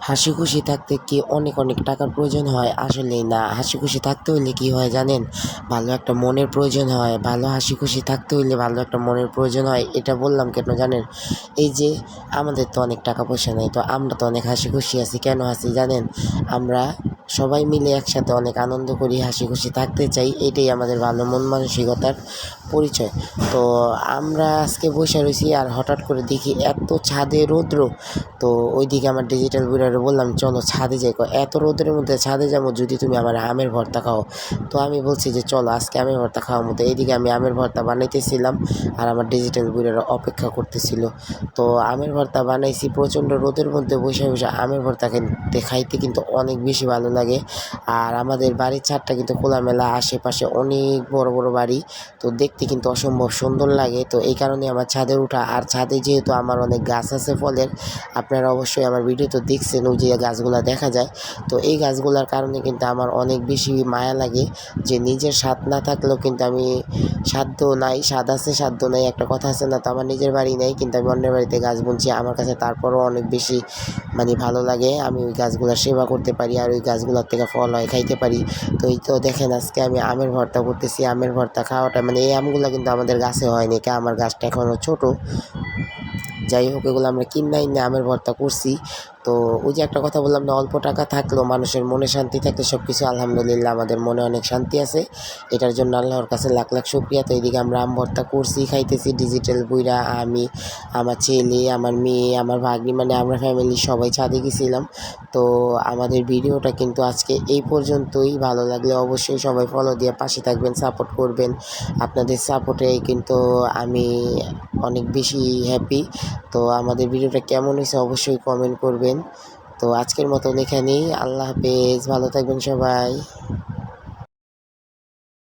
হাসি খুশি থাকতে কি অনেক অনেক টাকার প্রয়োজন হয়? আসলে না। হাসি খুশি থাকতে হইলে কি হয় জানেন? ভালো একটা মনের প্রয়োজন হয়। ভালো হাসি খুশি থাকতে হলে ভালো একটা মনের প্রয়োজন হয়। এটা বললাম কেন জানেন? এই যে আমাদের তো অনেক টাকা পয়সা নেই, তো আমরা তো অনেক হাসি খুশি আছি। কেন আছি জানেন? আমরা সবাই মিলে একসাথে অনেক আনন্দ করি, হাসি খুশি থাকতে চাই, এটাই আমাদের ভালো মন মানসিকতার পরিচয়। তো আমরা আজকে বসে রয়েছি আর হঠাৎ করে দেখি এত ছাদে রৌদ্র। তো ওইদিকে আমার ডিজিটাল বুড়ারে বললাম, চলো ছাদে যাই। এত রোদের মধ্যে ছাদে যাব যদি তুমি আমার আমের ভর্তা খাও। তো আমি বলছি যে, চলো আজকে আমের ভর্তা খাওয়ার মতো। এইদিকে আমি আমের ভর্তা বানাইতেছিলাম আর আমার ডিজিটাল বুড়ারা অপেক্ষা করতেছিল। তো আমের ভর্তা বানাইছি, প্রচণ্ড রোদের মধ্যে বসে বসে আমের ভর্তা খাইতে কিন্তু অনেক বেশি ভালো লাগে আর আমাদের বাড়ির ছাদটা কিন্তু খোলামেলা, আশেপাশে অনেক বড় বড় বাড়ি। তো দেখতে কিন্তু অসম্ভব সুন্দর লাগে। তো এই কারণে আমার ছাদে ওঠা আর ছাদে যেহেতু আমার অনেক গাছ আছে ফলের, আপনারা অবশ্যই আমার ভিডিও তো দেখছেন, ওই যে গাছগুলা দেখা যায়। তো এই গাছগুলোর কারণে কিন্তু আমার অনেক বেশি মায়া লাগে যে নিজের স্বাদ না থাকলেও কিন্তু আমি সাধ্য নাই, স্বাদ আছে, সাধ্য নাই, একটা কথা আছে না, তো আমার নিজের বাড়ি নেই, কিন্তু আমি অন্যের বাড়িতে গাছ বুনছি, আমার কাছে তারপরও অনেক বেশি মানে ভালো লাগে, আমি ওই গাছগুলোর সেবা করতে পারি, আর ওই গাছগুলোর থেকে ফল হয়, খাইতে পারি। তো এই তো দেখেন আজকে আমি আমের ভর্তা করতেছি। আমের ভর্তা খাওয়াটা মানে এই আমগুলো কিন্তু আমাদের গাছে হয়নি, কে আমার গাছটা এখনও ছোট। যাই হোক, এগুলো আমরা কিনাই না আমের ভর্তা করছি। তো ওই যে একটা কথা বললাম না, অল্প টাকা থাকলেও মানুষের মনে শান্তি থাকলে সব কিছু আলহামদুলিল্লাহ, আমাদের মনে অনেক শান্তি আছে। এটার জন্য আল্লাহর কাছে লাখ লাখ শুক্রিয়া। তো এইদিকে আমরা আম ভর্তা করছি, খাইতেছি ডিজিটাল বইরা আমি, আমার ছেলে, আমার মেয়ে, আমার ভাগ্নি মানে আমরা ফ্যামিলি সবাই ছাদে গেছিলাম। তো আমাদের ভিডিওটা কিন্তু আজকে এই পর্যন্তই। ভালো লাগলে অবশ্যই সবাই ফলো দিয়ে পাশে থাকবেন সাপোর্ট করবেন। আপনাদের সাপোর্টে কিন্তু আমি অনেক বেশি হ্যাপি তো আমাদের ভিডিওটা কেমন হয়েছে অবশ্যই কমেন্ট করবেন তো আজকের মতন এখানেই। আল্লাহ হাফেজ ভালো থাকবেন সবাই।